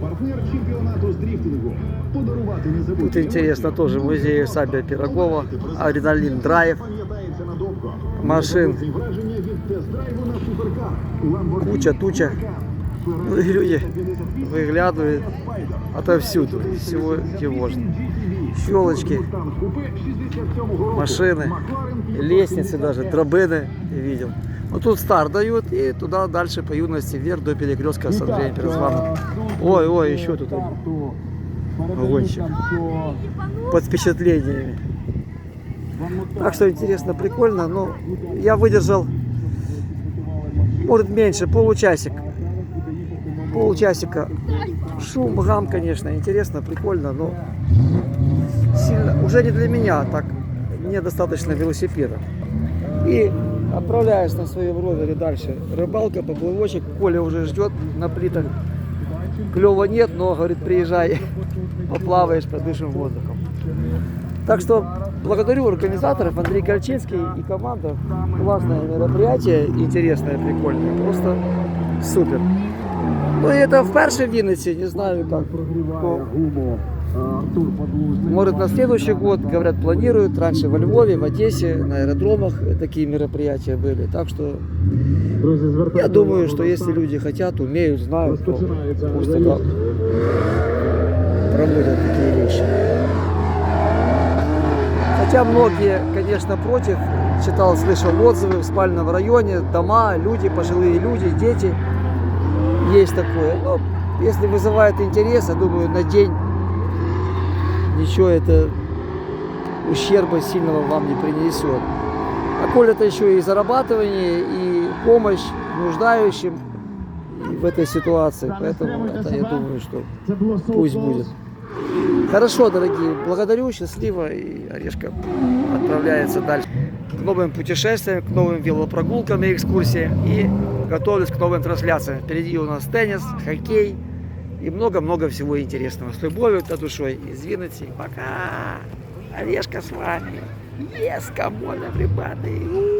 Партнер чемпіонату з дріфтингу. Подарувати не забудьте. Тут интересно тоже музей Сабия Пирогова, Адреналин Драйв, Пам'ятається надовго. машин, Ці враження від тест-драйву на суперкар. Lamborghini куча, туча. Huracan, Ну и люди 58 выглядывают Spider. отовсюду, из всего где можно. Щелочки, Mustang купе 67-го року. машины, McLaren лестницы даже, дробины видел. Ну тут старт дают и туда дальше по юности вверх до перекрестка с Андреем Перезваном. Ой, ой, еще тут гонщик. под впечатлениями. Так что интересно, прикольно. Но я выдержал, может меньше, получасик. Полчасика. Шум, гам, конечно, интересно, прикольно, но сильно, уже не для меня, так мне достаточно велосипеда. И отправляюсь на своем ровере дальше. Рыбалка, поплывочек, Коля уже ждет на плитах. Клева нет, но, говорит, приезжай, поплаваешь, подышим воздухом. Так что благодарю организаторов, Андрей Кольчинский и команда. Классное мероприятие, интересное, прикольное, просто супер. Ну и это вперше в Вінниці, не знаю как. Хто. Может на следующий год, говорят, планируют. Раньше во Львове, в Одессе, на аэродромах такие мероприятия были. Так что я думаю, что если люди хотят, умеют, знают, то пусть это проводят такие вещи. Хотя многие, конечно, против. Читал, слышал отзывы в спальном районе, дома, люди, пожилые люди, дети. Есть такое. Но если вызывает интерес, я думаю, на день ничего это ущерба сильного вам не принесет. А коль это еще и зарабатывание, и помощь нуждающим в этой ситуации, поэтому это, я думаю, что пусть будет. Хорошо, дорогие, благодарю, счастливо, и Орешка отправляется дальше к новым путешествиям, к новым велопрогулкам и экскурсиям, и готовлюсь к новым трансляциям. Впереди у нас теннис, хоккей и много-много всего интересного. С любовью, до душой из Винницы. Пока! Орешка с вами. Come on, everybody.